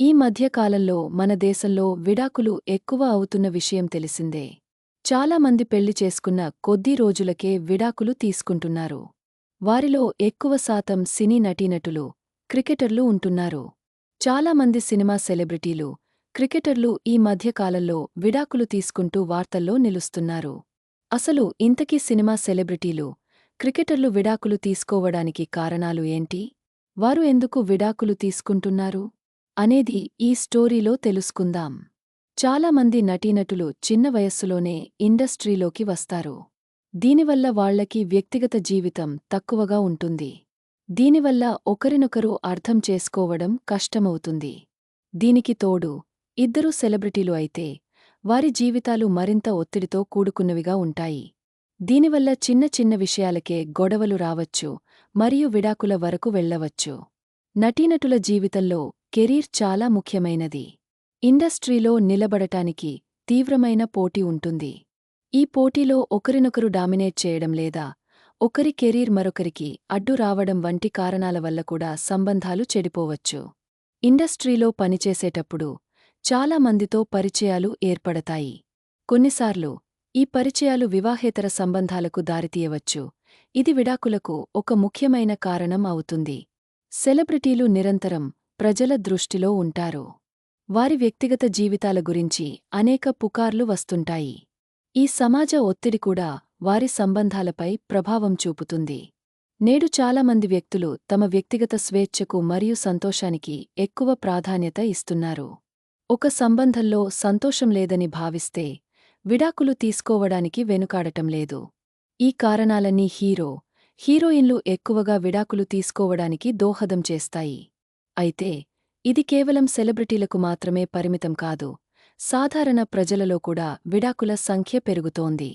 ఈ మధ్యకాలంలో మన దేశంలో విడాకులు ఎక్కువ అవుతున్న విషయం తెలిసిందే. చాలామంది పెళ్ళి చేసుకున్న కొద్ది రోజులకే విడాకులు తీసుకుంటున్నారు. వారిలో ఎక్కువ శాతం సినీ నటీనటులు క్రికెటర్లు ఉంటున్నారు. చాలామంది సినిమా సెలబ్రిటీలు క్రికెటర్లు ఈ మధ్యకాలంలో విడాకులు తీసుకుంటూ వార్తల్లో నిలుస్తున్నారు. అసలు ఇంతకీ సినిమా సెలబ్రిటీలు క్రికెటర్లు విడాకులు తీసుకోవడానికి కారణాలు ఏంటి? వారు ఎందుకు విడాకులు తీసుకుంటున్నారు? అనేది ఈ స్టోరీలో తెలుసుకుందాం. చాలామంది నటీనటులు చిన్న వయస్సులోనే ఇండస్ట్రీలోకి వస్తారు. దీనివల్ల వాళ్ళకి వ్యక్తిగత జీవితం తక్కువగా ఉంటుంది. దీనివల్ల ఒకరినొకరు అర్థం చేసుకోవడం కష్టమవుతుంది. దీనికి తోడు ఇద్దరు సెలబ్రిటీలు అయితే వారి జీవితాలు మరింత ఒత్తిడితో కూడుకున్నవిగా ఉంటాయి. దీనివల్ల చిన్న చిన్న విషయాలకే గొడవలు రావచ్చు మరియు విడాకుల వరకు వెళ్ళవచ్చు నటీనటుల జీవితంలో కెరీర్ చాలా ముఖ్యమైనది. ఇండస్ట్రీలో నిలబడటానికి తీవ్రమైన పోటీ ఉంటుంది. ఈ పోటీలో ఒకరినొకరు డామినేట్ చేయడం లేదా ఒకరి కెరీర్ మరొకరికి అడ్డు రావడం వంటి కారణాల వల్ల కూడా సంబంధాలు చెడిపోవచ్చు. ఇండస్ట్రీలో పనిచేసేటప్పుడు చాలా మందితో పరిచయాలు ఏర్పడతాయి. కొన్నిసార్లు ఈ పరిచయాలు వివాహేతర సంబంధాలకు దారితీయవచ్చు. ఇది విడాకులకు ఒక ముఖ్యమైన కారణం అవుతుంది. సెలబ్రిటీలు నిరంతరం ప్రజల దృష్టిలో ఉంటారు. వారి వ్యక్తిగత జీవితాల గురించి అనేక పుకార్లు వస్తుంటాయి. ఈ సమాజ ఒత్తిడి కూడా వారి సంబంధాలపై ప్రభావం చూపుతుంది. నేడు చాలామంది వ్యక్తులు తమ వ్యక్తిగత స్వేచ్ఛకు మరియు సంతోషానికి ఎక్కువ ప్రాధాన్యత ఇస్తున్నారు. ఒక సంబంధంలో సంతోషం లేదని భావిస్తే విడాకులు తీసుకోవడానికి వెనుకాడటం లేదు. ఈ కారణాలన్నీ హీరో హీరోయిన్లు ఎక్కువగా విడాకులు తీసుకోవడానికి దోహదం చేస్తాయి. అయితే ఇది కేవలం సెలబ్రిటీలకు మాత్రమే పరిమితం కాదు సాధారణ ప్రజలలో కూడా విడాకుల సంఖ్య పెరుగుతోంది.